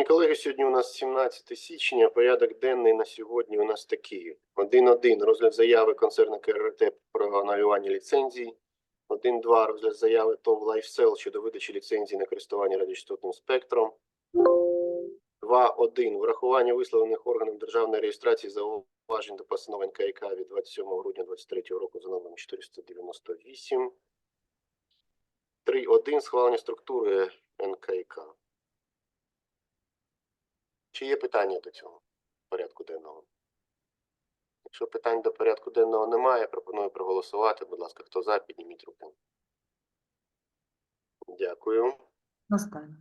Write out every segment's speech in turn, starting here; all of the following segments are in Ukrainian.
Шановні колеги, сьогодні у нас 17 січня. Порядок денний на сьогодні у нас такий. 1.1. Розгляд заяви концерну КРТ про анулювання ліцензій. 1.2. Розгляд заяви ТОВ «Лайфсел» щодо видачі ліцензії на користування радіочастотним спектром. 2.1. Врахування висловлених органом державної реєстрації зауважень до постанови НКК від 27 грудня 2023 року за номером 498. 3.1. Схвалення структури НКК. Чи є питання до цього порядку денного? Якщо питань до порядку денного немає, пропоную проголосувати. Будь ласка, хто за, підніміть руки. Дякую. Настайно.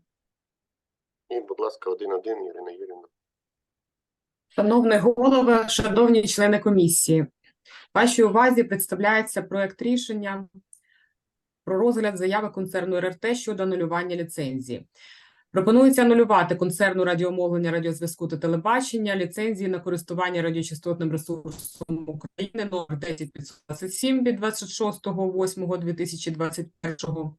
І, будь ласка, один-один, Ірина Юрівна. Шановний голово, шановні члени комісії, вашій увазі представляється проект рішення про розгляд заяви концерну РРТ щодо анулювання ліцензії. Пропонується анулювати концерну радіомовлення, радіозв'язку та телебачення ліцензії на користування радіочастотним ресурсом України номер 10527 від 26.08.2021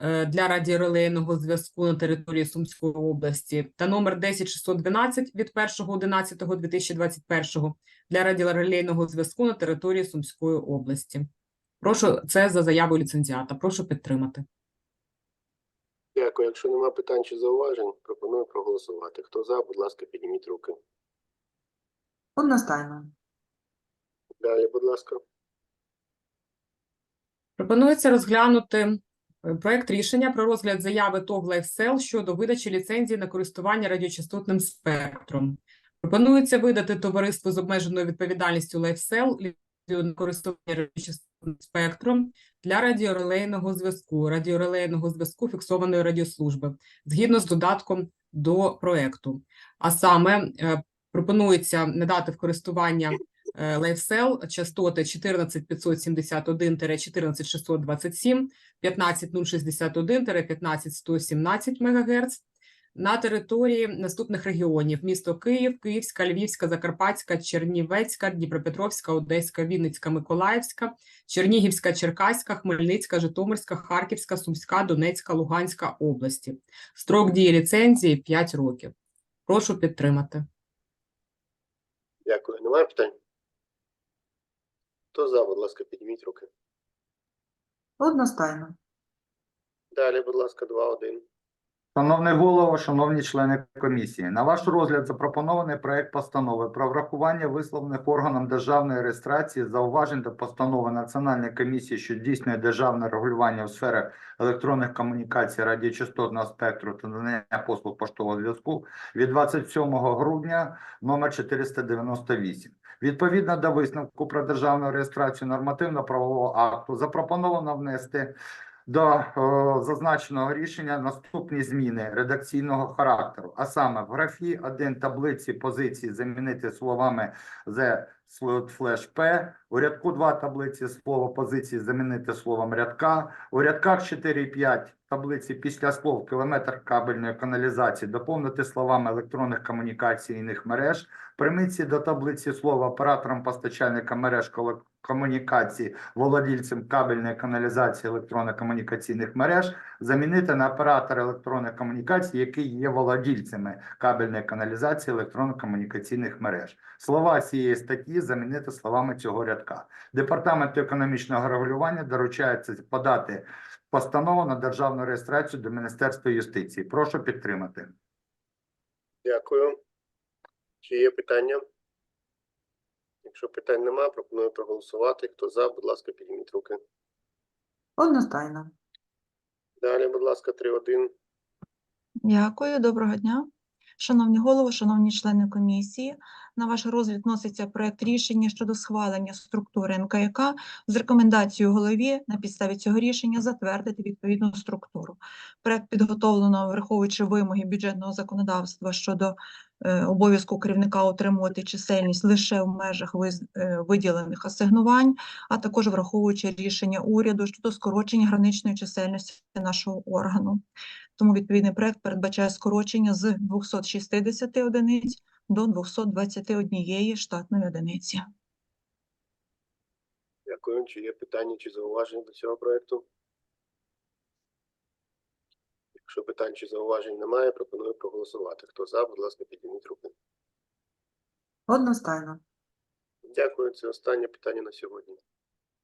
е, для радіорелейного зв'язку на території Сумської області та номер 10612 від 1.11.2021 для радіорелейного зв'язку на території Сумської області. Прошу це за заявою ліцензіата. Прошу підтримати. Дякую. Якщо немає питань чи зауважень, пропоную проголосувати. Хто за, будь ласка, підніміть руки. Одностайно. Далі, будь ласка. Пропонується розглянути е, проект рішення про розгляд заяви ТОВ «Лайфсел» щодо видачі ліцензії на користування радіочастотним спектром. Пропонується видати товариству з обмеженою відповідальністю «Лайфсел» користування радіочастотним спектром для радіорелейного зв'язку, радіорелейного зв'язку фіксованої радіослужби згідно з додатком до проекту. А саме е, пропонується надати в користування е, LifeCell частоти 14571-14627, 15061-15117 МГц на території наступних регіонів: місто Київ, Київська, Львівська, Закарпатська, Чернівецька, Дніпропетровська, Одеська, Вінницька, Миколаївська, Чернігівська, Черкаська, Хмельницька, Житомирська, Харківська, Сумська, Донецька, Луганська області. Строк дії ліцензії 5 років. Прошу підтримати. Дякую. Немає питань? Хто за, будь ласка, підніміть руки. Одностайно. Далі, будь ласка, 2-1. Шановний голово, шановні члени комісії, на ваш розгляд запропонований проект постанови про врахування висловлених органом державної реєстрації зауважень до постанови Національної комісії, що здійснює державне регулювання у сферах електронних комунікацій, радіочастотного спектру та надання послуг поштового зв'язку від 27 грудня номер 498. Відповідно до висновку про державну реєстрацію нормативно-правового акту запропоновано внести до е, зазначеного рішення наступні зміни редакційного характеру, а саме в графі 1 таблиці позиції замінити словами the slash p, у рядку 2 таблиці слово позиції замінити словом рядка, у рядках 4 і 5 таблиці після слов кілометр кабельної каналізації доповнити словами електронних комунікаційних мереж, примітці до таблиці слова операторам постачальника мереж комунікації володільцем кабельної каналізації електронно-комунікаційних мереж. Замінити на оператор електронних комунікацій, які є володільцями кабельної каналізації електронно-комунікаційних мереж. Слова цієї статті замінити словами цього рядка. Департаменту економічного регулювання доручається подати постанову на державну реєстрацію до Міністерства юстиції. Прошу підтримати. Дякую. Чи є питання? Якщо питань немає, пропоную проголосувати. Хто за, будь ласка, підніміть руки. Одностайно. Далі, будь ласка, 3-1. Дякую, доброго дня. Шановні голови, шановні члени комісії, на ваш розгляд вноситься проект рішення щодо схвалення структури НКК з рекомендацією голові на підставі цього рішення затвердити відповідну структуру. Проект підготовлено, враховуючи вимоги бюджетного законодавства щодо е, обов'язку керівника утримувати чисельність лише в межах е, виділених асигнувань, а також враховуючи рішення уряду щодо скорочення граничної чисельності нашого органу. Тому відповідний проект передбачає скорочення з 260 одиниць до 221 штатної одиниці. Дякую. Чи є питання чи зауваження до цього проекту? Якщо питань чи зауважень немає, пропоную проголосувати. Хто за, будь ласка, підніміть руки. Одностайно. Дякую. Це останнє питання на сьогодні.